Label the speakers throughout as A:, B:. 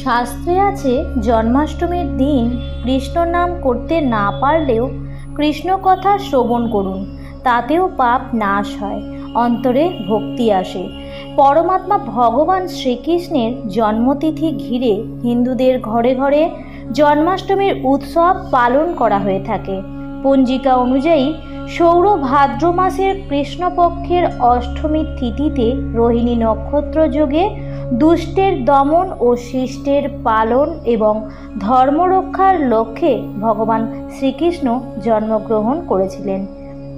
A: শাস্ত্রে আছে, জন্মাষ্টমীর দিন কৃষ্ণ নাম করতে না পারলেও কৃষ্ণ কথা শ্রবণ করুন, তাতেও পাপ নাশ হয়, অন্তরে ভক্তি আসে। পরমাত্মা ভগবান শ্রীকৃষ্ণের জন্মতিথি ঘিরে হিন্দুদের ঘরে ঘরে জন্মাষ্টমীর উৎসব পালন করা হয়ে থাকে। পঞ্জিকা অনুযায়ী সৌর ভাদ্র মাসের কৃষ্ণপক্ষের অষ্টমী তিথিতে রোহিণী নক্ষত্র যোগে দুষ্টের দমন ও শিষ্টের পালন এবং ধর্মরক্ষার লক্ষ্যে ভগবান শ্রীকৃষ্ণ জন্মগ্রহণ করেছিলেন।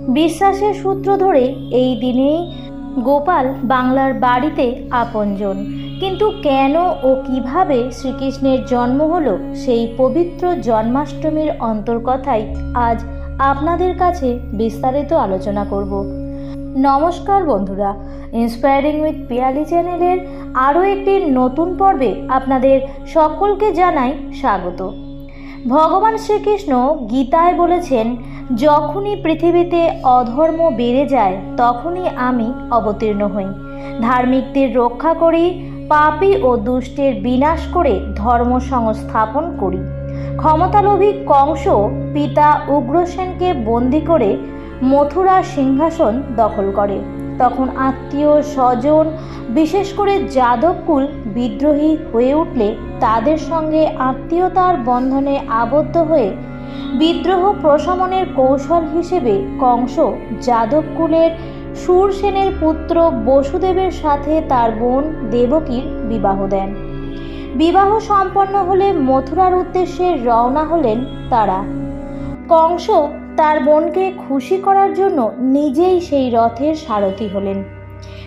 A: বিশ্বাসের সূত্র ধরে এই দিনেই গোপাল বাংলার বাড়িতে আপনজন। কিন্তু কেন ও কীভাবে শ্রীকৃষ্ণের জন্ম হল সেই পবিত্র জন্মাষ্টমীর অন্তর্কথাই আজ আপনাদের কাছে বিস্তারিত আলোচনা করব। নমস্কার বন্ধুরা ইন্সপায়ারিং উইথ পিয়ালি চ্যানেলের আরও একটি নতুন পর্বে আপনাদের সকলকে জানাই স্বাগত। ভগবান শ্রীকৃষ্ণ গীতায় বলেছেন, যখনই পৃথিবীতে অধর্ম বেড়ে যায়, তখনই আমি অবতীর্ণ হই। ধার্মিকদের রক্ষা করি, পাপি ও দুষ্টের বিনাশ করে ধর্ম সংস্থাপন করি। ক্ষমতালোভী কংস পিতা উগ্রসেনকে বন্দি করে মথুরা সিংহাসন দখল করে। তখন আত্মীয় স্বজন, বিশেষ করে যাদবকুল বিদ্রোহী হয়ে উঠলে তাদের সঙ্গে আত্মীয়তার বন্ধনে আবদ্ধ হয়ে বিদ্রোহ প্রশমনের কৌশল হিসেবে কংস যাদবকুলের সুরসেনের পুত্র বসুদেবের সাথে তার বোন দেবকীর বিবাহ দেন। বিবাহ সম্পন্ন হলে মথুরার উদ্দেশ্যে রওনা হলেন তারা। কংস তার বোনকে খুশি করার জন্য নিজেই সেই রথের সারথি হলেন।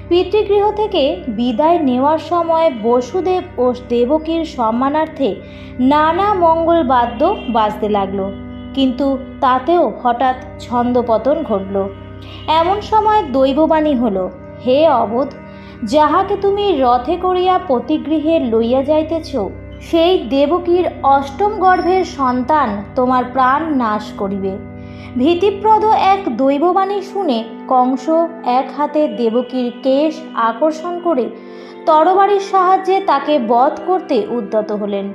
A: পিতৃগৃহ থেকে বিদায় নেওয়ার সময় বসুদেব ও দেবকীর সম্মানার্থে নানা মঙ্গল বাদ্য বাজতে লাগল। কিন্তু তাতেও হঠাৎ ছন্দপতন ঘটল। এমন সময় দৈববাণী হলো, হে অবোধ, যাহাকে তুমি রথে করিয়া পতিগৃহে লইয়া যাইতেছ, সেই দেবকীর অষ্টম গর্ভের সন্তান তোমার প্রাণ নাশ করিবে। ভীতিপ্রদ এক দৈববাণী শুনে কংস এক হাতে দেবকীর কেশ আকর্ষণ করে তরবারির সাহায্যে তাকে বধ করতে উদ্যত হলেন।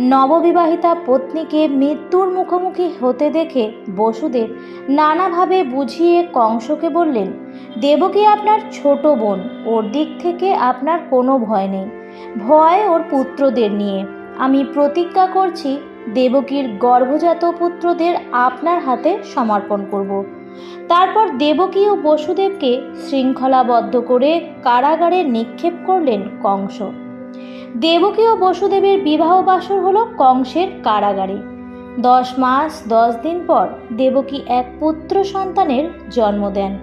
A: নববিবাহিতা পত্নীকে মৃত্যুর মুখোমুখি হতে দেখে বসুদেব নানাভাবে বুঝিয়ে কংসকে বললেন, দেবকী আপনার ছোট বোন, ওর দিক থেকে আপনার কোনো ভয় নেই। ভয় ওর পুত্রদের নিয়ে। আমি প্রতিজ্ঞা করছি দেবকীর গর্ভজাত পুত্রদের আপনার হাতে সমর্পণ করব। তারপর দেবকী ও বসুদেবকে শৃঙ্খলাবদ্ধ করে কারাগারে নিক্ষেপ করলেন কংস। দেবকী ও বসুদেবের বিবাহ বাসর হলো কংসের কারাগারে। দশ মাস, দশ দিন পর দেবকী এক পুত্র সন্তানের জন্ম দেন।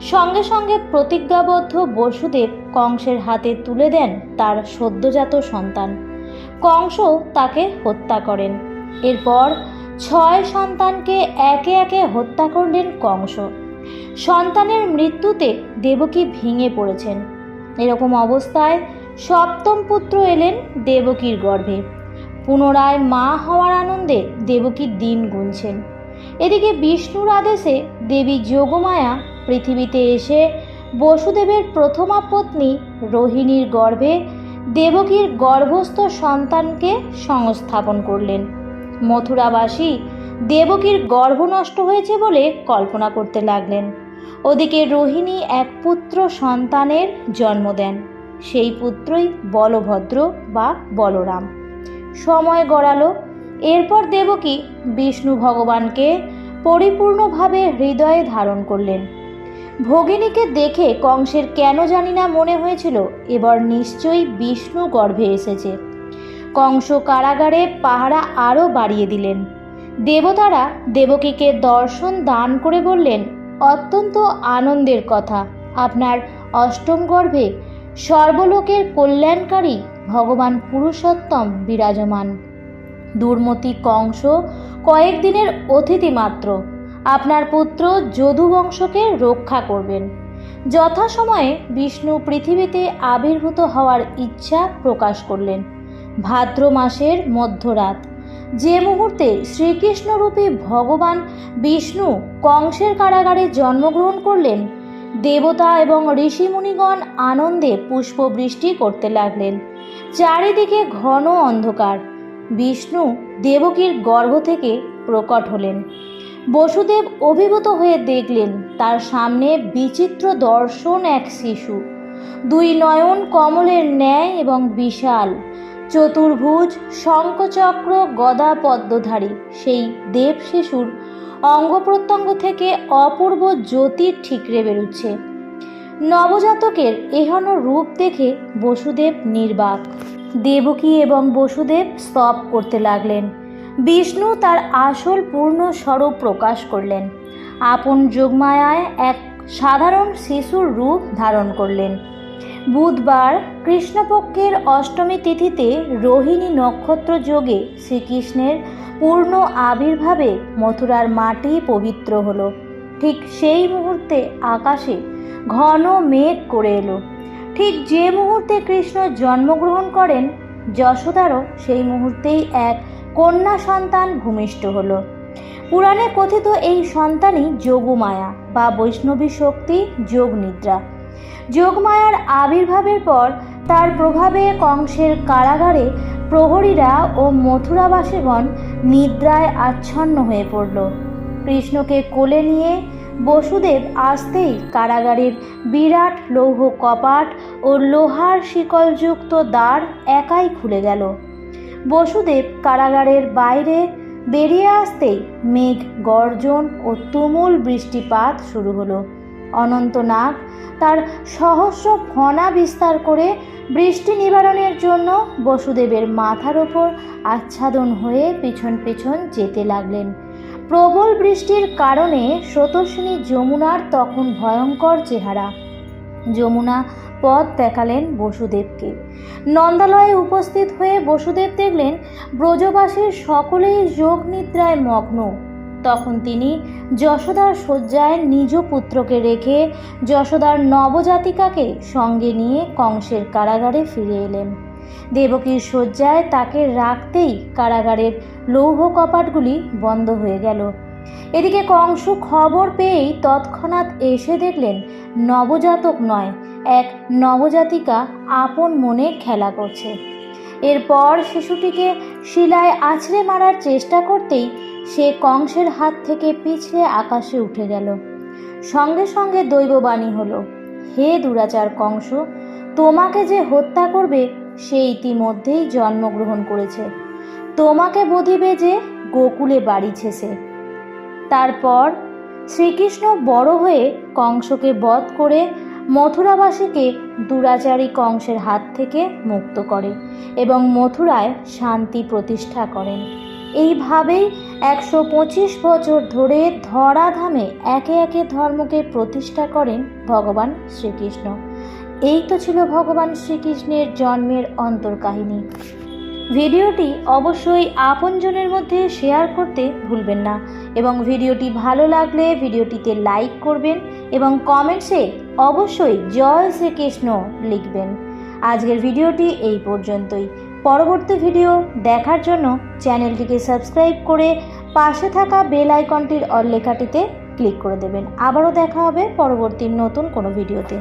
A: সঙ্গে সঙ্গে প্রতিজ্ঞাবদ্ধ বসুদেব কংসের হাতে তুলে দেন তার সদ্যজাত সন্তান। কংস তাকে হত্যা করেন। এরপর ছয় সন্তানকে একে একে হত্যা করলেন কংস। সন্তানের মৃত্যুতে দেবকী ভেঙে পড়েছেন। এরকম অবস্থায় সপ্তম পুত্র এলেন দেবকীর গর্ভে। পুনরায় মা হওয়ার আনন্দে দেবকীর দিন গুনছেন। এদিকে বিষ্ণুর আদেশে দেবী যোগমায়া পৃথিবীতে এসে বসুদেবের প্রথমা পত্নী রোহিণীর গর্ভে দেবকীর গর্ভস্থ সন্তানকে সংস্থাপন করলেন। মথুরাবাসী দেবকীর গর্ভ নষ্ট হয়েছে বলে কল্পনা করতে লাগলেন। ওদিকে রোহিণী এক পুত্র সন্তানের জন্ম দেন। সেই পুত্রই বলভদ্র বা বলরাম। সময় গড়ালো। এরপর দেবকী বিষ্ণু ভগবানকে পরিপূর্ণভাবে হৃদয়ে ধারণ করলেন। ভগিনীকে দেখে কংসের কেন জানি না মনে হয়েছিল, এবার নিশ্চয়ই বিষ্ণু গর্ভে এসেছে। কংস কারাগারে পাহারা আরও বাড়িয়ে দিলেন। দেবতারা দেবকীকে দর্শন দান করে বললেন, অত্যন্ত আনন্দের কথা। আপনার অষ্টম গর্ভে সর্বলোকের কল্যাণকারী ভগবান পুরুষোত্তম বিরাজমান। দুর্মতি কংস কয়েকদিনের অতিথি মাত্র। আপনার পুত্র যদুবংশকে রক্ষা করবেন। যথাসময়ে বিষ্ণু পৃথিবীতে আবির্ভূত হওয়ার ইচ্ছা প্রকাশ করলেন। ভাদ্র মাসের মধ্যরাত। যে মুহূর্তে শ্রীকৃষ্ণরূপী ভগবান বিষ্ণু কংসের কারাগারে জন্মগ্রহণ করলেন, দেবতা এবং ঋষিমুনিগণ আনন্দে পুষ্পবৃষ্টি করতে লাগলেন। চারিদিকে ঘন অন্ধকার। বিষ্ণু দেবকীর গর্ভ থেকে প্রকট হলেন। বসুদেব অভিভূত হয়ে দেখলেন তার সামনে বিচিত্র দর্শন এক শিশু। দুই নয়ন কমলের ন্যায় এবং বিশাল। চতুর্ভুজ, শঙ্খচক্র, গদা পদ্মধারী। সেই দেব শিশুর অঙ্গ প্রত্যঙ্গ থেকে অপূর্ব জ্যোতির ঠিকরে বেরুচ্ছে। নবজাতকের এহন রূপ দেখে বসুদেব নির্বাক। দেবকী এবং বসুদেব স্তব করতে লাগলেন। বিষ্ণু তার আসল পূর্ণ স্বরূপ প্রকাশ করলেন। আপন যোগমায়ায় এক সাধারণ শিশুর রূপ ধারণ করলেন। বুধবার কৃষ্ণপক্ষের অষ্টমী তিথিতে রোহিণী নক্ষত্র যোগে শ্রীকৃষ্ণের পূর্ণ আবির্ভাবে মথুরার মাটি পবিত্র হলো। ঠিক সেই মুহূর্তে আকাশে ঘন মেঘ করে এলো। ঠিক যে মুহূর্তে কৃষ্ণ জন্মগ্রহণ করেন, যশোদারও সেই মুহূর্তেই এক কন্যা সন্তান ভূমিষ্ঠ হল। পুরাণে কথিত এই সন্তানই যোগমায়া বা বৈষ্ণবী শক্তি যোগ নিদ্রা যোগমায়ার আবির্ভাবের পর তার প্রভাবে কংসের কারাগারে প্রহরীরা ও মথুরাবাসীগণ নিদ্রায় আচ্ছন্ন হয়ে পড়ল। কৃষ্ণকে কোলে নিয়ে বসুদেব আসতেই কারাগারের বিরাট লৌহ কপাট ও লোহার শিকলযুক্ত দ্বার একাই খুলে গেল। বসুদেব কারাগারের বাইরে বেরিয়ে আসতেই মেঘ, গর্জন ও তুমুল বৃষ্টিপাত শুরু হলো। অনন্তনাগ তার সহস্র ফনা বিস্তার করে বৃষ্টি নিবারণের জন্য বসুদেবের মাথার ওপর আচ্ছাদন হয়ে পিছন পিছন যেতে লাগলেন। প্রবল বৃষ্টির কারণে স্রোতস্বিনী যমুনার তখন ভয়ঙ্কর চেহারা। যমুনা পথ দেখালেন বসুদেবকে। নন্দালয়ে উপস্থিত হয়ে বসুদেব দেখলেন, ব্রজবাসীর সকলেই যোগ নিদ্রায় মগ্ন। তখন তিনি যশোদার শয্যায় নিজ পুত্রকে রেখে যশোদার নবজাতিকাকে সঙ্গে নিয়ে কংসের কারাগারে ফিরে এলেন। দেবকীর শয্যায় তাকে রাখতেই কারাগারের লৌহ কপাটগুলি বন্ধ হয়ে গেল। এদিকে কংস খবর পেয়েই তৎক্ষণাৎ এসে দেখলেন, নবজাতক নয় এক নবজাতিকা আপন মনে খেলা করছে। এরপর শিশুটিকে শিলায় আছড়ে মারার চেষ্টা করতেই সে কংসের হাত থেকে পিছলে আকাশে উঠে গেল। সঙ্গে সঙ্গে দৈববাণী হলো, হে দুরাচার কংস, তোমাকে যে হত্যা করবে, সে ইতিমধ্যেই জন্মগ্রহণ করেছে। তোমাকে বধিবে যে গোকুলে বাড়িছে সে তারপর শ্রীকৃষ্ণ বড় হয়ে কংসকে বধ করে মথুরাবাসীকে দুরাচারী কংসের হাত থেকে মুক্ত করে এবং মথুরায় শান্তি প্রতিষ্ঠা করেন। এইভাবেই একশো পঁচিশ বছর ধরে ধরাধামে একে একে ধর্মকে প্রতিষ্ঠা করেন ভগবান শ্রীকৃষ্ণ। এই তো ছিল ভগবান শ্রীকৃষ্ণের জন্মের অন্তর্কাহিনী। ভিডিওটি অবশ্যই আপনজনের মধ্যে শেয়ার করতে ভুলবেন না এবং ভিডিওটি ভালো লাগলে ভিডিওটিতে লাইক করবেন এবং কমেন্টসে অবশ্যই জয় শ্রীকৃষ্ণ লিখবেন। আজকের ভিডিওটি এই পর্যন্তই। পরবর্তী ভিডিও দেখার জন্য চ্যানেলটিকে সাবস্ক্রাইব করে পাশে থাকা বেল আইকনটির অল লেখাটিতে ক্লিক করে দেবেন। আবারও দেখা হবে পরবর্তী নতুন কোনো ভিডিওতে।